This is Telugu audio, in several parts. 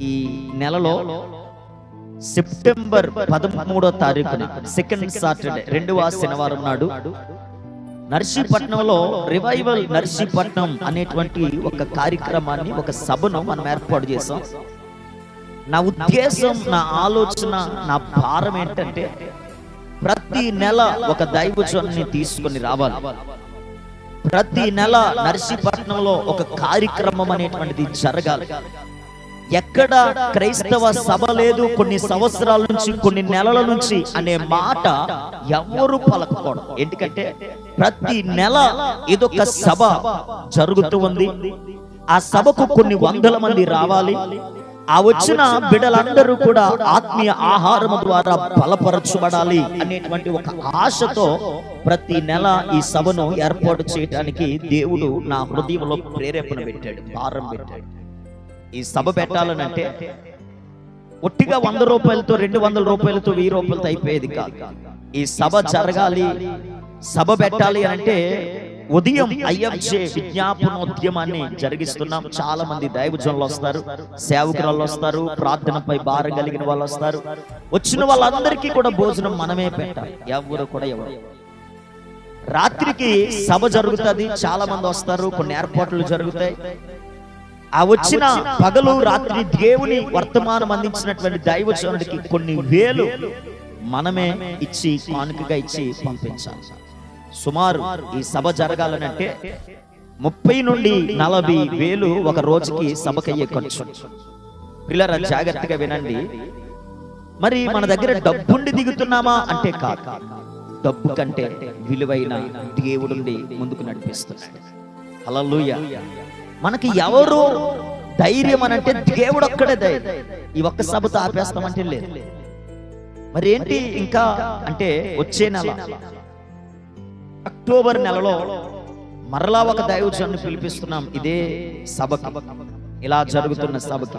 ఈ నెలలో సెప్టెంబర్ పదమూడో తారీఖున సెకండ్ సాటర్డే రెండవ శనివారం నాడు నర్సీపట్నంలో రివైవల్ నర్సీపట్నం అనేటువంటి ఒక కార్యక్రమాన్ని ఒక సభను మనం ఏర్పాటు చేసాం నా ఉద్దేశం నా ఆలోచన నా భారం ఏంటంటే ప్రతి నెల ఒక దైవజన్ని తీసుకొని రావాలి. ప్రతి నెల నర్సీపట్నంలో ఒక కార్యక్రమం అనేటువంటిది జరగాలి. ఎక్కడ క్రైస్తవ సభ లేదు కొన్ని సంవత్సరాల నుంచి కొన్ని నెలల నుంచి అనే మాట ఎవరు పలకపోవడం ఎందుకంటే ప్రతి నెల ఇదొక సభ జరుగుతూ ఉంది. ఆ సభకు కొన్ని వందల మంది రావాలి. ఆ వచ్చిన బిడలందరూ కూడా ఆత్మీయ ఆహారం ద్వారా బలపరచబడాలి అనేటువంటి ఒక ఆశతో ప్రతి నెల ఈ సభను ఏర్పాటు చేయడానికి దేవుడు నా హృదయంలో ప్రేరేపణ పెట్టాడు భారం పెట్టాడు. ఈ సభ పెట్టాలనంటే ఒట్టిగా వంద రూపాయలతో రెండు వందల రూపాయలతో వెయ్యి రూపాయలతో అయిపోయేది కాదు. ఈ సభ జరగాలి సభ పెట్టాలి అంటే ఉదయం ఐఎఫ్జే విజ్ఞాపనోద్యమాన్ని జరిగిస్తున్నాం. చాలా మంది దైవజనులు వస్తారు సేవకురాలు వస్తారు ప్రార్థనపై భారం కలిగిన వాళ్ళు వస్తారు. వచ్చిన వాళ్ళందరికీ కూడా భోజనం మనమే పెట్టాలి ఎవరు కూడా ఎవరు. రాత్రికి సభ జరుగుతుంది చాలా మంది వస్తారు కొన్ని ఏర్పాట్లు జరుగుతాయి. ఆ వచ్చిన పగలు రాత్రి దేవుని వర్తమానం అందించినటువంటి దైవజనుడికి కొన్ని వేలు మనమే ఇచ్చి కానుకగా ఇచ్చి పంపించాలి సుమారు ఈ సభ జరగాలనంటే ముప్పై నుండి నలభై వేలు ఒక రోజుకి సభకయ్యే ఖర్చు పిల్లరా జాగ్రత్తగా వినండి. మరి మన దగ్గర డబ్బుండి దిగుతున్నామా అంటే కాదు. డబ్బు కంటే విలువైన దేవుడుండి ముందుకు నడిపిస్తున్నాడు. హల్లెలూయా. మనకి ఎవరు ధైర్యం అని అంటే దేవుడు ఒక్కడే ధైర్యం ఈ ఒక్క సభతో ఆపేస్తామంటే లేదు. మరి ఏంటి ఇంకా అంటే వచ్చే నెల అక్టోబర్ నెలలో మరలా ఒక దైవజాన్ని పిలిపిస్తున్నాం ఇదే సభకి. ఇలా జరుగుతున్న సభకి.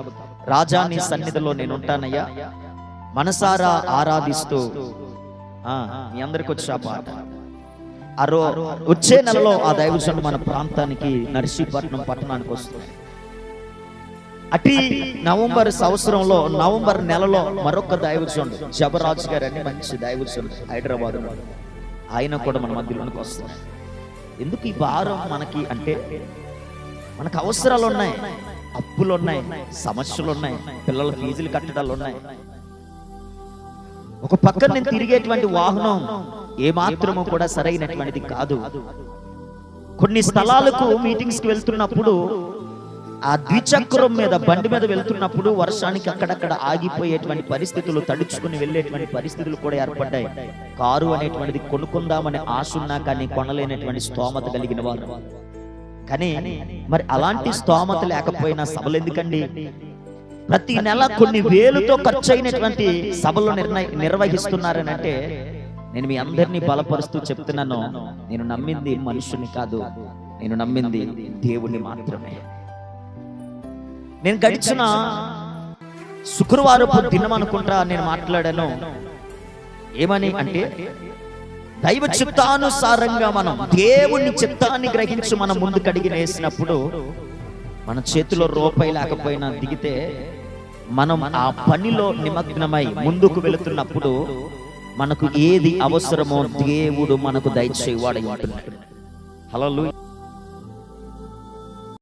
రాజా నీ సన్నిధిలో నేను ఉంటానయ్యా. మనసారా ఆరాధిస్తూ. మీ అందరికి వచ్చి ఆ పాట. ఆ రో వచ్చే నెలలో ఆ దైవజనుడు మన ప్రాంతానికి నర్సీపట్నం పట్టణానికి వస్తుంది అటి నవంబర్ సంవత్సరంలో నవంబర్ నెలలో మరొక దైవజనుడు జబరాజు గారు అని మంచి దైవజనుడు హైదరాబాద్ ఆయన కూడా మన మధ్యలోనికి వస్తారు ఎందుకు ఈ భారం మనకి అంటే మనకు అవసరాలు ఉన్నాయి అప్పులు ఉన్నాయి సమస్యలు ఉన్నాయి పిల్లల ఫీజులు కట్టడాలు ఉన్నాయి ఒక పక్కన నేను తిరిగేటువంటి వాహనం ఏ కూడా సరైనటువంటిది కాదు. కొన్ని స్థలాలకు మీటింగ్స్కి వెళ్తున్నప్పుడు ఆ ద్విచక్రం మీద బండి మీద వెళ్తున్నప్పుడు వర్షానికి అక్కడక్కడ ఆగిపోయేటువంటి పరిస్థితులు తడుచుకుని వెళ్ళేటువంటి పరిస్థితులు కూడా ఏర్పడ్డాయి. కారు అనేటువంటిది కొనుక్కుందామనే ఆశ ఉన్నా కానీ కొనలేనటువంటి స్తోమత కలిగిన వారు. కానీ మరి అలాంటి స్తోమత లేకపోయినా సభలు ఎందుకండి? ప్రతి నెల కొన్ని వేలుతో ఖర్చు అయినటువంటి సభలు నిర్ణయ నిర్వహిస్తున్నారని అంటే నేను మీ అందరినీ బలపరుస్తూ చెప్తున్నాను. నేను నమ్మింది మనుషుని కాదు. నేను నమ్మింది దేవుణ్ణి మాత్రమే. నేను గడిచిన శుక్రవారపు దినం అనుకుంటా నేను మాట్లాడాను. ఏమని అంటే దైవ చిత్తానుసారంగా మనం దేవుని చిత్తాన్ని గ్రహించి మనం ముందు కడిగి వేసినప్పుడు మన చేతిలో రూపాయి లేకపోయినా దిగితే మనం ఆ పనిలో నిమగ్నమై ముందుకు వెళుతున్నప్పుడు మనకు ఏది అవసరమో దేవుడు మనకు దయచేవాడై ఉంటున్నాడు. హలో